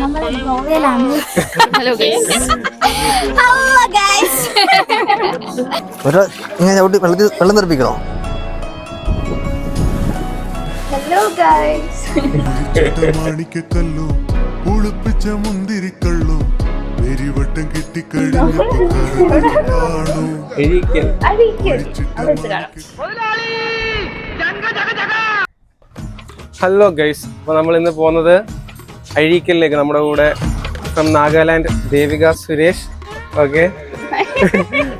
നമ്മൾ ഗോവയിലാണ് hello guys hello guys ഇങ്ങനെ ചവിട്ടി വെള്ളത്തിൽ വെള്ളം തെറിപ്പിക്കണോ? ഹലോ ഗൈസ് മാണിക്കല്ലോ പുളിപ്പിച്ച മുന്തിരിക്കള്ളു വെച്ച് കാണാം ഹലോ ഗൈസ് അപ്പോൾ നമ്മൾ ഇന്ന് പോകുന്നത് അഴീക്കലിലേക്ക് നമ്മുടെ കൂടെ ഫ്രം നാഗാലാൻഡ് ദേവിക സുരേഷ് ഓക്കെ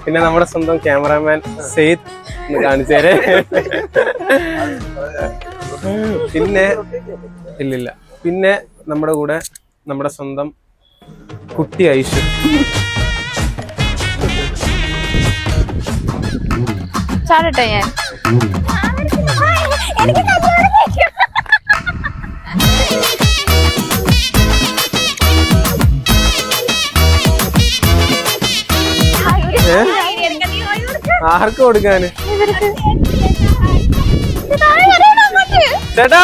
പിന്നെ നമ്മുടെ സ്വന്തം ക്യാമറാമാൻ സെയ്ദ് കാണിച്ചേരെ കാണിച്ചു തരേ. പിന്നെ ഇല്ലില്ല. പിന്നെ നമ്മുടെ കൂടെ നമ്മുടെ സ്വന്തം കുട്ടി ഐഷു. ചാടട്ടെ ഞാൻ? ആർക്ക് കൊടുക്കാന്. ചേട്ടാ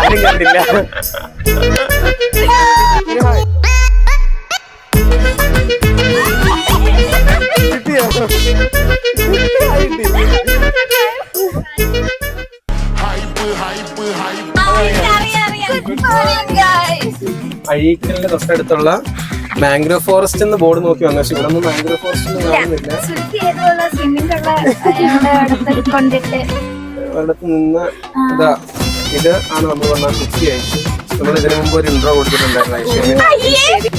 ആരും കണ്ടില്ല. അഴീക്കലിന്റെ തൊട്ടടുത്തുള്ള മാംഗ്രോ ഫോറസ്റ്റ് എന്ന് ബോർഡ് നോക്കി വന്നു. പക്ഷെ ഇവിടെ മാംഗ്രോ ഫോറസ്റ്റ് ഒരിടത്ത് നിന്ന് ഇതാ ഇത് ആണ് നമ്മൾ പറഞ്ഞ കുട്ടി അയച്ചു നമ്മൾ ഇതിനു മുമ്പ് ഒരു ഇൻട്രോ കൊടുത്തിട്ടുണ്ടായിരുന്നു ഐശ്വര്യ.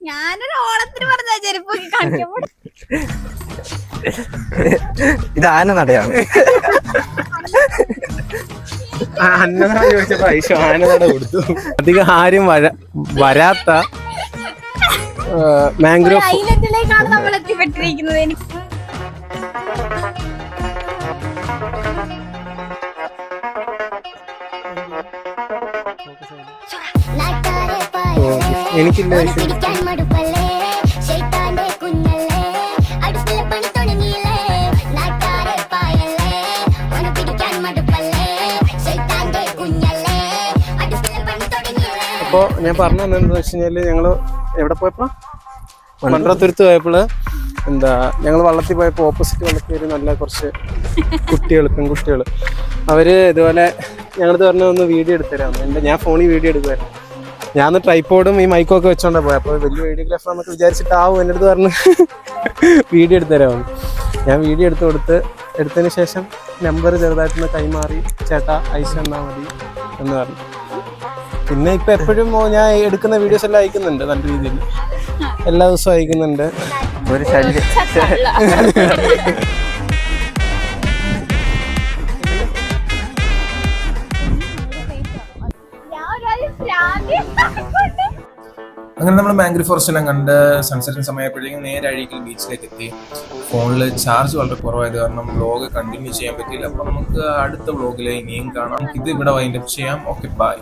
ഞാനൊരു ഓണത്തിന് പറഞ്ഞ ചെരുപ്പൊക്കെ കാണിക്കുമ്പോൾ ഇത് ആന നടയാണ്. ചോദിച്ചപ്പോ ഐശു ആനനട കൊടുത്തു. അധികം ആരും വര- വരാത്ത മാംഗ്രോ ഐലൻഡിലേക്കാണ് നമ്മൾ എത്തിപ്പെട്ടിരിക്കുന്നത് എനിക്ക്. എനിക്കില്ല തുടങ്ങിയില്ലേ അപ്പോ ഞാൻ പറഞ്ഞു എന്താ വെച്ച് കഴിഞ്ഞാൽ ഞങ്ങൾ എവിടെ പോയപ്പോൾ മൺറത്തുരുത്ത് പോയപ്പോൾ എന്താ ഞങ്ങൾ വള്ളത്തിൽ പോയപ്പോൾ ഓപ്പോസിറ്റ് വള്ളത്തിൽ ഒരു നല്ല കുറച്ച് കുട്ടികൾ പെൺകുട്ടികൾ അവർ ഇതുപോലെ ഞങ്ങളത് പറഞ്ഞ ഒന്ന് വീഡിയോ എടുത്തരാം എന്റെ ഞാൻ ഫോണിൽ വീഡിയോ എടുക്കുമായിരുന്നു ഞാൻ ട്രൈപ്പോഡും ഈ മൈക്കും ഒക്കെ വെച്ചോണ്ടാ പോയത് അപ്പോൾ വലിയ വീഡിയോഗ്രാഫർ എന്നൊക്കെ വിചാരിച്ചിട്ടാവും എന്റെ അടുത്ത് പറഞ്ഞ് വീഡിയോ എടുത്തരാമെന്ന് ഞാൻ വീഡിയോ എടുത്ത് കൊടുത്ത് എടുത്തതിന് ശേഷം നമ്പർ ചെറുതായിട്ടൊന്ന് കൈമാറി ചേട്ടാ ഐസ് തന്നാൽ മതി എന്ന് പറഞ്ഞു. പിന്നെ ഇപ്പൊ എപ്പോഴും ഞാൻ എടുക്കുന്ന വീഡിയോസ് എല്ലാം അയക്കുന്നുണ്ട് നല്ല രീതിയിൽ. എല്ലാ ദിവസവും അയക്കുന്നുണ്ട്. ഒരു ശല്യം. അങ്ങനെ നമ്മൾ മാംഗ്രി ഫോറസ്റ്റ് എല്ലാം കണ്ട് സൺസെറ്റിന് സമയപ്പോഴേക്കും നേരെ അഴീക്കൽ ബീച്ചിലേക്ക് എത്തി. ഫോണിൽ ചാർജ് വളരെ കുറവായത് കാരണം വ്ലോഗ് കണ്ടിന്യൂ ചെയ്യാൻ പറ്റിയില്ല. അപ്പം നമുക്ക് അടുത്ത വ്ലോഗിൽ ഇനിയും കാണാം. ഇത് ഇവിടെ വൈൻഡപ്പ് ചെയ്യാം. Okay bye